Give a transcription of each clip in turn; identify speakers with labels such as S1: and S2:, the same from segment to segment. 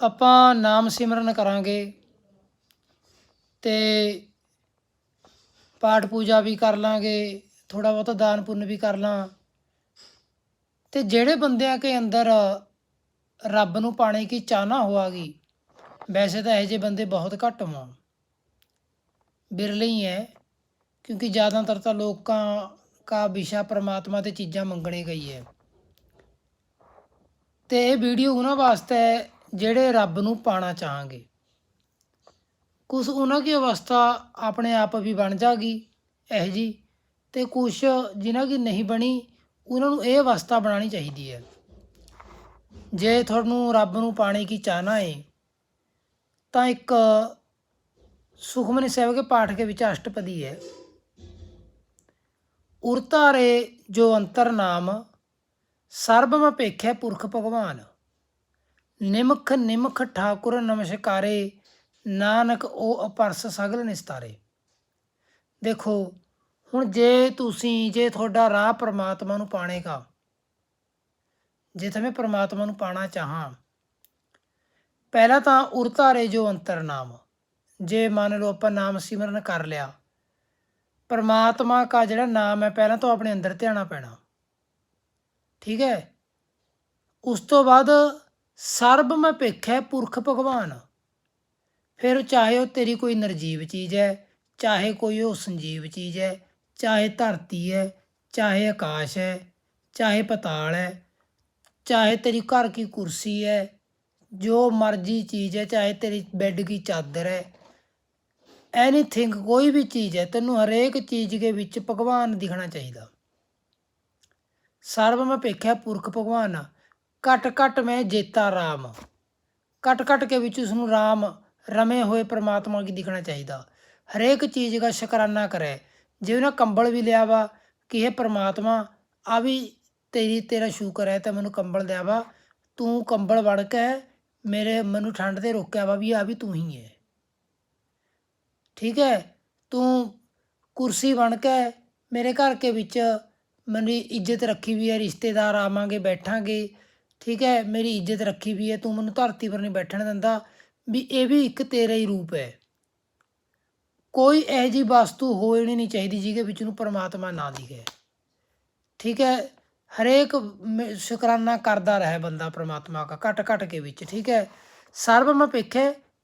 S1: ਆਪਾਂ ਨਾਮ ਸਿਮਰਨ ਕਰਾਂਗੇ ਤੇ ਪਾਠ ਪੂਜਾ ਵੀ ਕਰ ਲਾਂਗੇ ਥੋੜਾ ਬਹੁਤਾ ਦਾਨ ਪੁੰਨ ਵੀ ਕਰ ਲਾਂ। ਤੇ ਜਿਹੜੇ ਬੰਦਿਆਂ ਕੇ ਅੰਦਰ ਰੱਬ ਨੂੰ ਪਾਣੇ ਕੀ ਚਾਹਨਾ ਹੋਆਗੀ, ਵੈਸੇ ਤਾਂ ਇਹੋ ਜਿਹੇ ਬੰਦੇ ਬਹੁਤ ਘੱਟ ਹੋਣ ਬਿਰਲੇ ਹੀ ਹੈ ਕਿਉਂਕਿ ਜ਼ਿਆਦਾਤਰ ਤਾਂ ਲੋਕਾਂ ਕਾ ਵਿਸ਼ਾ ਪ੍ਰਮਾਤਮਾ ਤੇ ਚੀਜ਼ਾਂ ਮੰਗਣੇ ਗਈ ਹੈ ਤੇ ਇਹ ਵੀਡੀਓ ਉਹਨਾਂ ਵਾਸਤੇ ਜਿਹੜੇ ਰੱਬ ਨੂੰ ਪਾਣਾ ਚਾਹਾਂਗੇ। ਕੁਝ ਉਹਨਾਂ ਦੀ ਅਵਸਥਾ ਆਪਣੇ ਆਪ ਵੀ ਬਣ ਜਾਗੀ, ਇਹ ਜੀ। ਤੇ ਕੁਝ ਜਿਨ੍ਹਾਂ ਦੀ ਨਹੀਂ ਬਣੀ, ਉਹਨਾਂ ਨੂੰ ਇਹ ਅਵਸਥਾ ਬਣਾਉਣੀ ਚਾਹੀਦੀ ਹੈ। ਜੇ ਤੁਹਾਨੂੰ ਰੱਬ ਨੂੰ ਪਾਣੇ ਕੀ ਚਾਹਨਾ ਹੈ ਤਾਂ ਇੱਕ ਸੁਖਮਨੀ ਸਾਹਿਬ ਕੇ ਪਾਠ ਕੇ ਵਿੱਚ ਅਸ਼ਟਪਦੀ ਹੈ। ਉਰਤਾਰੇ ਜੋ ਅੰਤਰ ਨਾਮ ਸਰਬ ਭੇਖਿਆ ਪੁਰਖ ਭਗਵਾਨ। ਨਿਮਖ ਨਿਮਖ ਠਾਕੁਰ ਨਮਸਕਾਰੇ, ਨਾਨਕ ਉਹ ਅਪਰਸ ਸਗਲ ਨਿਸਤਾਰੇ। ਦੇਖੋ, ਹੁਣ ਜੇ ਤੁਸੀਂ, ਜੇ ਤੁਹਾਡਾ ਰਾਹ ਪ੍ਰਮਾਤਮਾ ਨੂੰ ਪਾਣੇਗਾ, ਜੇ તમે ਪ੍ਰਮਾਤਮਾ ਨੂੰ ਪਾਣਾ ਚਾਹਾਂ, ਪਹਿਲਾਂ ਤਾਂ ਉਰਤਾਰੇ ਜੋ ਅੰਤਰ ਨਾਮ ਜੇ ਮੰਨ ਲਓ ਆਪਾਂ ਨਾਮ ਸਿਮਰਨ ਕਰ ਲਿਆ, ਪਰਮਾਤਮਾ ਦਾ ਜਿਹੜਾ ਨਾਮ ਹੈ ਪਹਿਲਾਂ ਤਾਂ ਆਪਣੇ ਅੰਦਰ ਧਿਆਣਾ ਪੈਣਾ। ਠੀਕ ਹੈ? ਉਸ ਤੋਂ ਬਾਅਦ ਸਰਬ ਮੈਂ ਭੇਖਿਆ ਪੁਰਖ ਭਗਵਾਨ। ਫਿਰ ਚਾਹੇ ਉਹ ਤੇਰੀ ਕੋਈ ਨਿਰਜੀਵ ਚੀਜ਼ ਹੈ, ਚਾਹੇ ਕੋਈ ਉਹ ਸੰਜੀਵ ਚੀਜ਼ ਹੈ, ਚਾਹੇ ਧਰਤੀ ਹੈ, ਚਾਹੇ ਆਕਾਸ਼ ਹੈ, ਚਾਹੇ ਪਤਾਲ ਹੈ, ਚਾਹੇ ਤੇਰੀ ਘਰ ਕੀ ਕੁਰਸੀ ਹੈ, ਜੋ ਮਰਜ਼ੀ ਚੀਜ਼ ਹੈ, ਚਾਹੇ ਤੇਰੀ ਬੈੱਡ ਕੀ ਚਾਦਰ ਹੈ ਐਨੀਥਿੰਗ ਕੋਈ ਵੀ ਚੀਜ਼ ਹੈ, ਤੈਨੂੰ ਹਰੇਕ ਚੀਜ਼ ਦੇ ਵਿੱਚ ਭਗਵਾਨ ਦਿਖਣਾ ਚਾਹੀਦਾ। ਸਰਬ ਮੈਂ ਭੇਖਿਆ ਪੁਰਖ ਭਗਵਾਨ। ਘਟ ਘਟ ਮੈਂ ਜੇਤਾ ਰਾਮ। ਘਟ ਘਟ ਕੇ ਵਿੱਚ ਉਸ ਨੂੰ ਰਾਮ ਰਮੇ ਹੋਏ ਪ੍ਰਮਾਤਮਾ ਕੀ ਦਿਖਣਾ ਚਾਹੀਦਾ। ਹਰੇਕ ਚੀਜ਼ ਦਾ ਸ਼ੁਕਰਾਨਾ ਕਰੇ। ਜੇ ਉਹਨਾਂ ਕੰਬਲ ਵੀ ਲਿਆ ਵਾ ਕਿ ਇਹ ਪ੍ਰਮਾਤਮਾ, ਆ ਵੀ ਤੇਰੀ, ਤੇਰਾ ਸ਼ੁਕਰ ਹੈ ਤਾਂ ਮੈਨੂੰ ਕੰਬਲ ਦਿਆ ਵਾ। ਤੂੰ ਕੰਬਲ ਵੜ ਕੇ ਮੇਰੇ ਮੈਨੂੰ ਠੰਡ ਤੇ ਰੋਕਿਆ ਵਾ ਵੀ ਆ ਵੀ ਤੂੰ ਹੀ ਹੈ। ਠੀਕ ਹੈ? ਤੂੰ ਕੁਰਸੀ ਬਣ ਕੇ ਮੇਰੇ ਘਰ ਕੇ ਵਿੱਚ ਮੇਰੀ ਇੱਜ਼ਤ ਰੱਖੀ ਵੀ ਹੈ, ਰਿਸ਼ਤੇਦਾਰ ਆਵਾਂਗੇ, ਬੈਠਾਂਗੇ। ਠੀਕ ਹੈ, ਮੇਰੀ ਇੱਜ਼ਤ ਰੱਖੀ ਵੀ ਹੈ, ਤੂੰ ਮੈਨੂੰ ਧਰਤੀ ਪਰ ਨਹੀਂ ਬੈਠਣ ਦਿੰਦਾ, ਵੀ ਇਹ ਵੀ ਇੱਕ ਤੇਰਾ ਹੀ ਰੂਪ ਹੈ। ਕੋਈ ਇਹੋ ਜਿਹੀ ਵਸਤੂ ਹੋਣੀ ਨਹੀਂ ਚਾਹੀਦੀ ਜਿਹਦੇ ਵਿੱਚ ਨੂੰ ਪਰਮਾਤਮਾ ਨਾ ਦਿਖੇ। ਠੀਕ ਹੈ, ਹਰੇਕ ਸ਼ੁਕਰਾਨਾ ਕਰਦਾ ਰਹੇ ਬੰਦਾ ਪਰਮਾਤਮਾ ਦਾ ਘਟ ਘਟ ਕੇ ਵਿੱਚ, ਠੀਕ ਹੈ। ਸਰਬ ਮੈਂ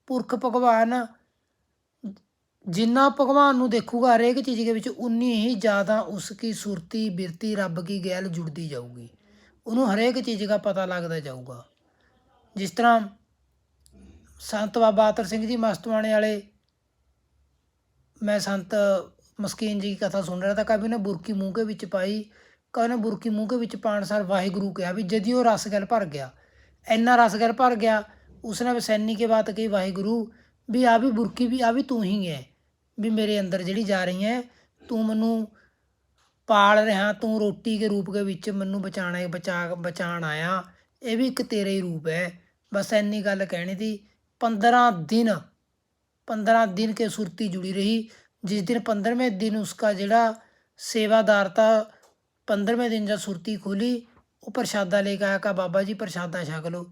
S1: ਪੁਰਖ ਭਗਵਾਨ, ਜਿੰਨਾ ਭਗਵਾਨ ਨੂੰ ਦੇਖੂਗਾ ਹਰੇਕ ਚੀਜ਼ ਦੇ ਵਿੱਚ, ਉਨੀ ਹੀ ਜ਼ਿਆਦਾ ਉਸ ਕੀ ਸੁਰਤੀ, ਬਿਰਤੀ, ਰੱਬ ਕੀ ਗੈਲ ਜੁੜਦੀ ਜਾਊਗੀ। ਉਹਨੂੰ ਹਰੇਕ ਚੀਜ਼ ਦਾ ਪਤਾ ਲੱਗਦਾ ਜਾਊਗਾ। ਜਿਸ ਤਰ੍ਹਾਂ ਸੰਤ ਬਾਬਾ ਆਤਰ ਸਿੰਘ ਜੀ ਮਸਤਵਾਣੇ ਵਾਲੇ, ਮੈਂ ਸੰਤ ਮਸਕੀਨ ਜੀ ਦੀ ਕਥਾ ਸੁਣ ਰਿਹਾ ਤਾਂ ਕभी ਉਹਨੇ ਬੁਰਕੀ ਮੂੰਹ ਕੇ ਵਿੱਚ ਪਾਈ ਕਹਨੇ ਨੇ ਬੁਰਕੀ ਮੂੰਹ ਕੇ ਵਿੱਚ ਪਾਣ ਸਾਰ ਵਾਹਿਗੁਰੂ ਕਿਹਾ ਵੀ ਜਦੀ ਉਹ ਰਸ ਭਰ ਗਿਆ, ਇੰਨਾ ਰਸ ਭਰ ਗਿਆ ਉਸਨੇ ਵਸੈਨੀ ਕੇ ਬਾਤ ਕਹੀ ਵਾਹਿਗੁਰੂ ਵੀ ਆ ਵੀ ਬੁਰਕੀ ਵੀ ਆ ਵੀ ਤੂੰ ਹੀ ਹੈ, ਵੀ ਮੇਰੇ ਅੰਦਰ ਜਿਹੜੀ ਜਾ ਰਹੀ ਹੈ, ਤੂੰ ਮੈਨੂੰ ਪਾਲ ਰਿਹਾ ਤੂੰ ਰੋਟੀ ਦੇ ਰੂਪ ਦੇ ਵਿੱਚ ਮੈਨੂੰ ਬਚਾਣਾ ਬਚਾ ਬਚਾਣ ਆਇਆ ਇਹ ਵੀ ਇੱਕ ਤੇਰਾ ਹੀ ਰੂਪ ਹੈ ਬਸ ਇੰਨੀ ਗੱਲ ਕਹਿਣੀ ਸੀ 15 ਦਿਨ 15 दिन के सुरती जुड़ी रही जिस दिन पंद्रहवें दिन उसका ਜਿਹੜਾ ਸੇਵਾਦਾਰ ਤਾਂ 15ਵੇਂ ਦਿਨ ਜਦ ਸੁਰਤੀ ਖੋਲੀ ਉਹ ਪ੍ਰਸ਼ਾਦਾ ਲੈ ਕੇ ਆਇਆ ਕਾ ਬਾਬਾ ਜੀ ਪ੍ਰਸ਼ਾਦਾ ਛਕ ਲਓ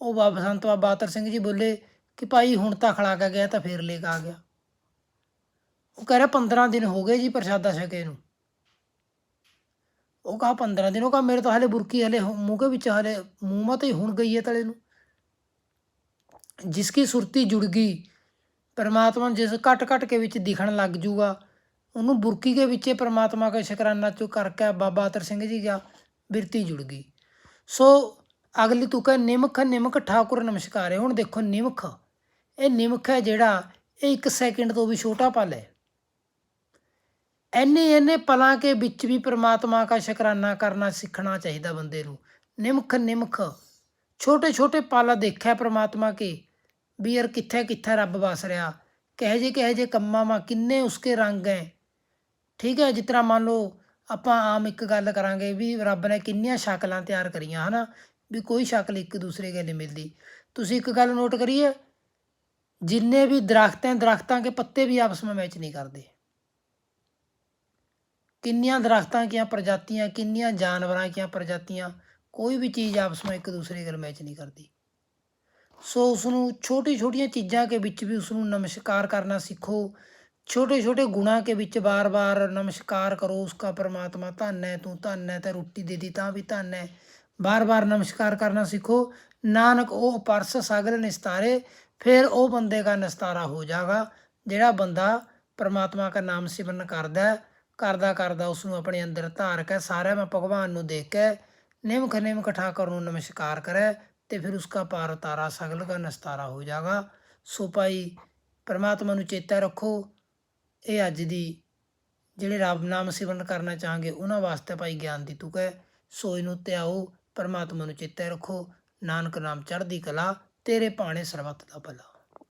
S1: ਉਹ ਬਾਬਾ ਸੰਤ ਬਾਬਾ ਆਤਰ ਸਿੰਘ ਜੀ ਬੋਲੇ ਕਿ ਭਾਈ ਹੁਣ ਤਾਂ ਖੜਾ ਕੇ ਗਿਆ ਤਾਂ ਫੇਰ ਲੈ ਕੇ ਆ ਗਿਆ ਉਹ ਕਹਿ ਰਿਹਾ 15 ਦਿਨ ਹੋ ਗਏ ਜੀ ਪ੍ਰਸ਼ਾਦਾ ਛਕੇ ਨੂੰ ਉਹ ਕਹਾ 15 ਦਿਨ, ਉਹ ਕਹਾ ਮੇਰੇ ਤਾਂ ਹਲੇ ਬੁਰਕੀ ਹਲੇ ਹੁ- ਮੂੰਹ ਕੇ ਵਿੱਚ ਹਲੇ, ਮੂੰਹ ਮਾ ਤਾਂ ਹੁਣ ਗਈ ਹੈ ਤਲੇ ਨੂੰ। ਜਿਸ ਕੀ ਸੁਰਤੀ ਜੁੜ ਗਈ, ਪਰਮਾਤਮਾ ਜਿਸ ਘਟ ਘਟ ਕੇ ਵਿੱਚ ਦਿਖਣ ਲੱਗ ਜੂਗਾ, ਉਹਨੂੰ ਬੁਰਕੀ ਦੇ ਵਿੱਚੇ ਪਰਮਾਤਮਾ ਦਾ ਸ਼ੁਕਰਾਨਾ ਚੋ ਕਰਕੇ ਬਾਬਾ ਅਤਰ ਸਿੰਘ ਜੀ ਦਾ ਬਿਰਤੀ ਜੁੜ ਗਈ। ਸੋ ਅਗਲੀ ਤੁਕ ਹੈ ਨਿਮਖ ਨਿਮਖ ਠਾਕੁਰ ਨਮਸਕਾਰ ਨਮਸਕਾਰੇ। ਹੁਣ ਦੇਖੋ ਨਿਮਖ, ਇਹ ਨਿਮਖ ਹੈ ਜਿਹੜਾ ਇਹ ਇੱਕ ਸੈਕਿੰਡ ਤੋਂ ਵੀ ਛੋਟਾ ਪਲ ਹੈ। ਐਨੇ ਐਨੇ ਪਲਾਂ ਕੇ ਵਿੱਚ ਵੀ ਪਰਮਾਤਮਾ ਦਾ ਸ਼ੁਕਰਾਨਾ ਕਰਨਾ ਸਿੱਖਣਾ ਚਾਹੀਦਾ ਬੰਦੇ ਨੂੰ। ਨਿਮਖ ਨਿਮਖ। ਛੋਟੇ ਛੋਟੇ ਪਲ ਦੇਖਿਆ ਪ੍ਰਮਾਤਮਾ ਕੇ ਵੀ ਯਾਰ ਕਿੱਥੇ ਕਿੱਥੇ ਰੱਬ ਵਸ ਰਿਹਾ। ਕਹੇ ਜੇ ਕਹੇ ਜੇ ਕੰਮਾਂ ਮਾ ਕਿੰਨੇ ਉਸਕੇ ਰੰਗ ਹੈ ਠੀਕ ਹੈ ਜਿਸ ਤਰ੍ਹਾਂ ਮੰਨ ਲਓ ਆਪਾਂ ਆਮ ਇੱਕ ਗੱਲ ਕਰਾਂਗੇ ਵੀ ਰੱਬ ਨੇ ਕਿੰਨੀਆਂ ਸ਼ਕਲਾਂ ਤਿਆਰ ਕਰੀਆਂ, ਹਨਾ? ਵੀ ਕੋਈ ਸ਼ਕਲ ਇੱਕ ਦੂਸਰੇ ਕੇ ਨਹੀਂ ਮਿਲਦੀ। ਤੁਸੀਂ ਇੱਕ ਗੱਲ ਨੋਟ ਕਰੀਏ, ਜਿੰਨੇ ਵੀ ਦਰਖਤ ਹੈ ਦਰਖਤਾਂ ਕੇ ਪੱਤੇ ਵੀ ਆਪਸ ਵਿੱਚ ਮੈਚ ਨਹੀਂ ਕਰਦੇ। ਕਿੰਨੀਆਂ ਦਰਖਤਾਂ ਕੀਆਂ ਪ੍ਰਜਾਤੀਆਂ ਕਿੰਨੀਆਂ ਜਾਨਵਰਾਂ ਕੀਆਂ ਪ੍ਰਜਾਤੀਆਂ ਕੋਈ ਵੀ ਚੀਜ਼ ਆਪਸ ਵਿੱਚ ਇੱਕ ਦੂਸਰੇ ਨਾਲ ਮੈਚ ਨਹੀਂ ਕਰਦੀ। ਸੋ ਉਸ ਨੂੰ ਛੋਟੀ ਛੋਟੀਆਂ ਚੀਜ਼ਾਂ ਕੇ ਵਿੱਚ ਵੀ ਉਸ ਨੂੰ ਨਮਸਕਾਰ ਕਰਨਾ ਸਿੱਖੋ ਛੋਟੇ ਛੋਟੇ ਗੁਣਾ ਕੇ ਵਿੱਚ ਬਾਰ-ਬਾਰ ਨਮਸਕਾਰ ਕਰੋ ਉਸਕਾ ਪਰਮਾਤਮਾ ਧੰਨ ਹੈ ਤੂੰ ਧੰਨ ਹੈ ਤੇ ਰੋਟੀ ਦੇ ਦੀ ਤਾਂ ਵੀ ਧੰਨ ਹੈ। ਬਾਰ-ਬਾਰ ਨਮਸਕਾਰ ਕਰਨਾ ਸਿੱਖੋ ਨਾਨਕ ਉਹ ਪਰਸ ਸਗਲ ਨਿਸਤਾਰੇ ਫਿਰ ਉਹ ਬੰਦੇ ਦਾ ਨਿਸਤਾਰਾ ਹੋ ਜਾਗਾ ਜਿਹੜਾ ਬੰਦਾ ਪਰਮਾਤਮਾ ਦਾ ਨਾਮ ਸਿਮਰਨ ਕਰਦਾ ਹੈ, ਕਰਦਾ ਕਰਦਾ ਉਸ ਨੂੰ ਆਪਣੇ ਅੰਦਰ ਧਾਰ ਕੇ ਸਾਰਿਆਂ ਮੈਂ ਭਗਵਾਨ ਨੂੰ ਦੇਖ ਕੇ ਨਿਮਖ ਨਿਮਖ ਠਾਕੁਰ ਨੂੰ ਨਮਸਕਾਰ ਕਰੇ ਤੇ ਫਿਰ ਉਸਕਾ ਪਾਰ ਉਤਾਰਾ, ਸਗਲ ਦਾ ਨਿਸਤਾਰਾ ਹੋ ਜਾਗਾ। ਸੋ ਭਾਈ, ਪਰਮਾਤਮਾ ਨੂੰ ਚੇਤਾ ਰੱਖੋ। ਇਹ ਅੱਜ ਦੀ ਜਿਹੜੇ ਰੱਬ ਨਾਮ ਸਿਮਰਨ ਕਰਨਾ ਚਾਹਾਂਗੇ, ਉਹਨਾਂ ਵਾਸਤੇ ਭਾਈ ਗਿਆਨ ਦੀ ਤੁਕ ਹੈ। ਸੋ ਇਹਨੂੰ ਧਿਆਓ ਪਰਮਾਤਮਾ ਨੂੰ ਚੇਤੇ ਰੱਖੋ। ਨਾਨਕ ਨਾਮ ਚੜ੍ਹਦੀ ਕਲਾ, ਤੇਰੇ ਭਾਣੇ ਸਰਬੱਤ ਦਾ ਭਲਾ।